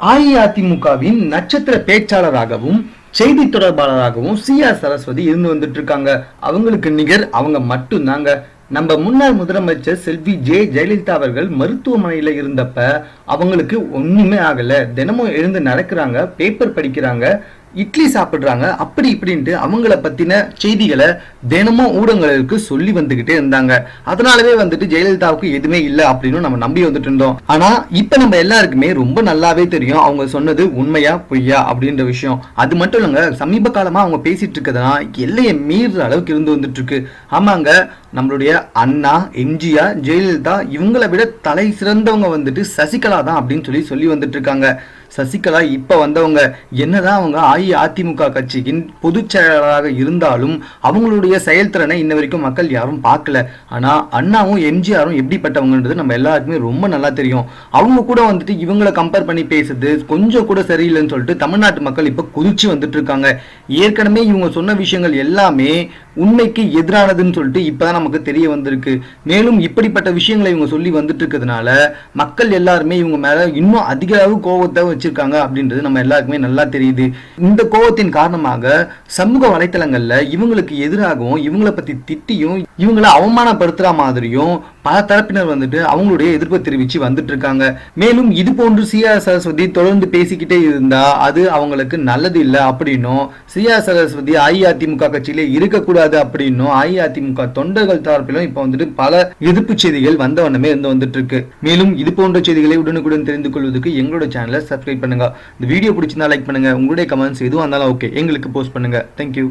அஇஅதிமுகவின் நட்சத்திர பேச்சாளராகவும் செய்தி தொடர்பாளராகவும் சி ஆர் சரஸ்வதி இருந்து வந்துட்டு இருக்காங்க அவங்களுக்கு நிகர் அவங்க மட்டும்தாங்க. நம்ம முன்னாள் முதலமைச்சர் செல்வி ஜே ஜெயலலிதா அவர்கள் மருத்துவமனையில இருந்தப்ப அவங்களுக்கு ஒண்ணுமே ஆகல. தினமும் எழுந்து நடக்கிறாங்க பேப்பர் படிக்கிறாங்க. இட்லி சாப்பிட்றாங்க. அப்படி இப்படின்ட்டு அவங்கள பற்றின செய்திகளை தினமும் ஊடகங்களுக்கு சொல்லி வந்துக்கிட்டே இருந்தாங்க. அதனாலவே வந்துட்டு ஜெயலலிதாவுக்கு எதுவுமே இல்லை அப்படின்னு நம்ம நம்பி வந்துட்டு இருந்தோம். ஆனால் இப்போ நம்ம எல்லாருக்குமே ரொம்ப நல்லாவே தெரியும். அவங்க சொன்னது உண்மையா பொய்யா அப்படின்ற விஷயம். அது மட்டும் இல்லைங்க சமீப காலமாக அவங்க பேசிட்டு இருக்கதா எல்லையை மீறுற அளவுக்கு இருந்து வந்துட்டு இருக்கு. ஆமாங்க நம்மளுடைய அண்ணா எம்ஜிஆர் ஜெயலலிதா இவங்களை விட தலை சிறந்தவங்க வந்துட்டு சசிகலா தான் அப்படின்னு சொல்லி சொல்லி வந்துட்டு இருக்காங்க. சசிகலா இப்போ வந்தவங்க என்னதான் அவங்க அஇஅதிமுக கட்சியின் பொதுச் செயலாளராக இருந்தாலும் அவங்களுடைய செயல்திறனை இன்ன வரைக்கும் மக்கள் யாரும் பார்க்கல. ஆனால் அண்ணாவும் எம்ஜிஆரும் எப்படிப்பட்டவங்கன்றது நம்ம எல்லாருக்குமே ரொம்ப நல்லா தெரியும். அவங்க கூட வந்துட்டு இவங்கள கம்பேர் பண்ணி பேசுறது கொஞ்சம் கூட சரியில்லைன்னு சொல்லிட்டு தமிழ்நாட்டு மக்கள் இப்போ குதிச்சு வந்துட்டு இருக்காங்க. ஏற்கனவே இவங்க சொன்ன விஷயங்கள் எல்லாமே உண்மைக்கு எதிரானதுன்னு சொல்லிட்டு இப்போதான் நமக்கு தெரிய வந்திருக்கு. மேலும் இப்படிப்பட்ட விஷயங்களை இவங்க சொல்லி வந்துட்டு இருக்கிறதுனால மக்கள் எல்லாருமே இவங்க மேல இன்னும் அதிக அளவு கோபத்தை வச்சிருக்காங்க அப்படின்றது நம்ம எல்லாருக்குமே நல்லா தெரியுது. இந்த கோபத்தின் காரணமாக சமூக வலைத்தளங்கள்ல இவங்களுக்கு எதிராகவும் இவங்களை பத்தி திட்டியும் இவங்களை அவமானப்படுத்துற மாதிரியும் பல தரப்பினர் வந்துட்டு அவங்களுடைய எதிர்ப்பை தெரிவித்து வந்துட்டு இருக்காங்க மேலும் இது போன்று சிஆர் சரஸ்வதி தொடர்ந்து பேசிக்கிட்டே இருந்தா அது அவங்களுக்கு நல்லது இல்லை அப்படின்னும் சிஆர் சரஸ்வதி அஇஅதிமுக கட்சியிலே இருக்கக்கூடாது அப்படின்னும் அஇஅதிமுக தொண்டர்கள் தரப்பிலும் இப்போ வந்துட்டு பல எதிர்ப்பு செய்திகள் வந்த வண்ணமே இருந்து வந்துட்டு இருக்கு மேலும் இது போன்ற செய்திகளை உடனுக்குடன் தெரிந்து கொள்வதற்கு எங்களோட சேனலை சப்ஸ்கிரைப் பண்ணுங்க. இந்த வீடியோ பிடிச்சிருந்தா லைக் பண்ணுங்க. உங்களுடைய கமெண்ட்ஸ் எதுவும் இருந்தாலும் ஓகே எங்களுக்கு போஸ்ட் பண்ணுங்க. தேங்க்யூ